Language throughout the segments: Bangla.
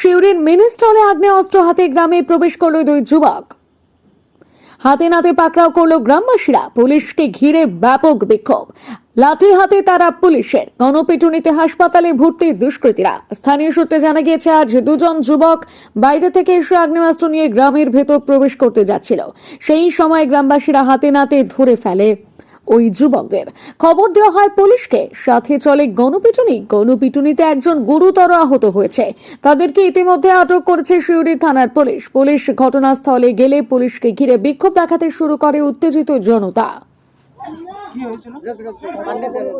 শিউরির মিনি স্টলে আগ্নেয় অস্ত্র হাতে গ্রামে প্রবেশ করল দুই যুবক। হাতে নাতে পাকড়াও করল গ্রামবাসীরা। পুলিশকে ঘিরে ব্যাপক বিক্ষোভ। লাঠি হাতে তারা পুলিশের। গণপিটুনিতে হাসপাতালে ভর্তি দুষ্কৃতীরা। স্থানীয় সূত্রে জানা গিয়েছে, আজ দুজন যুবক বাইরে থেকে এসে আগ্নেয়াস্ত্র নিয়ে গ্রামের ভেতর প্রবেশ করতে যাচ্ছিল। সেই সময় গ্রামবাসীরা হাতে নাতে ধরে ফেলে। ওই যুবকদের। খবর দেওয়া হয় পুলিশকে। সাথে চলে গণপিটুনি। গণপিটুনিতে একজন গুরুতর আহত হয়েছে। তাদেরকে ইতিমধ্যে আটক করেছে শিউরি থানার পুলিশ। পুলিশ ঘটনাস্থলে গেলে পুলিশকে ঘিরে বিক্ষোভ দেখাতে শুরু করে উত্তেজিত জনতা।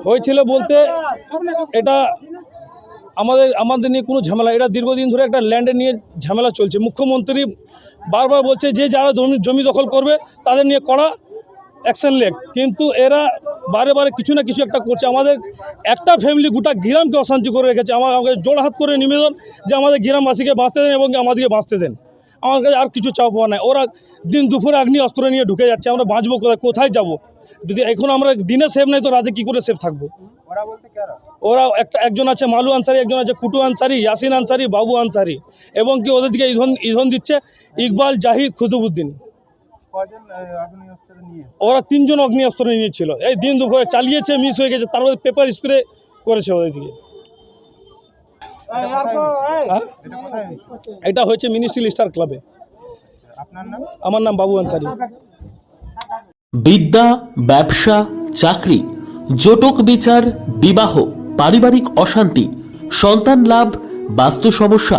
হয়েছিল বলতে এটা আমাদের আমাদের নিয়ে কোনো ঝামেলা। এটা দীর্ঘদিন ধরে একটা ল্যান্ডে নিয়ে ঝামেলা চলছে। মুখ্যমন্ত্রী বারবার বলছে, যে যারা জমি জমি দখল করবে, তাদের নিয়ে কড়া অ্যাকশন লেগ কিন্তু এরা বারে বারে কিছু না কিছু একটা করছে। আমাদের একটা ফ্যামিলি গোটা গ্রামকে অশান্তি করে রেখেছে। আমার আমাকে জোড়হাত করে নিবেদন যে আমাদের গ্রামবাসীকে বাঁচতে দেন এবং আমাদেরকে বাঁচতে দেন। আমার কাছে আর কিছু চাপ পাওয়া নাই। ওরা দিন দুপুরে আগ্নি অস্ত্র নিয়ে ঢুকে যাচ্ছে। আমরা বাঁচবো কোথায়? কোথায় যাব? যদি এখন আমরা দিনে সেফ নাই তো রাতে কী করে সেফ থাকব? ওরা একটা একজন আছে মালু আনসারি একজন আছে কুটু আনসারি ইয়াসিন আনসারি বাবু আনসারি। এবং কি ওদের দিকে ইধন ইধন দিচ্ছে ইকবাল জাহিদ খুতুবুদ্দিন কজন আগ্নেয় অস্ত্র নিয়ে ওরা তিনজন অগ্নি অস্ত্র নিয়েছিল। এই দিন দুপুরে চালিয়েছে মিস হয়ে গেছে তারপরে পেপার স্প্রে করেছে ওদের দিকে। হ্যাঁ? এটা কোথায় হয়েছে? মিনিস্ট্রি স্টার ক্লাবে আমার নাম বাবু আনসারি। বিদ্যা ব্যবসা চাকরি জটক বিচার বিবাহ পারিবারিক অশান্তি সন্তান লাভ বাস্তু সমস্যা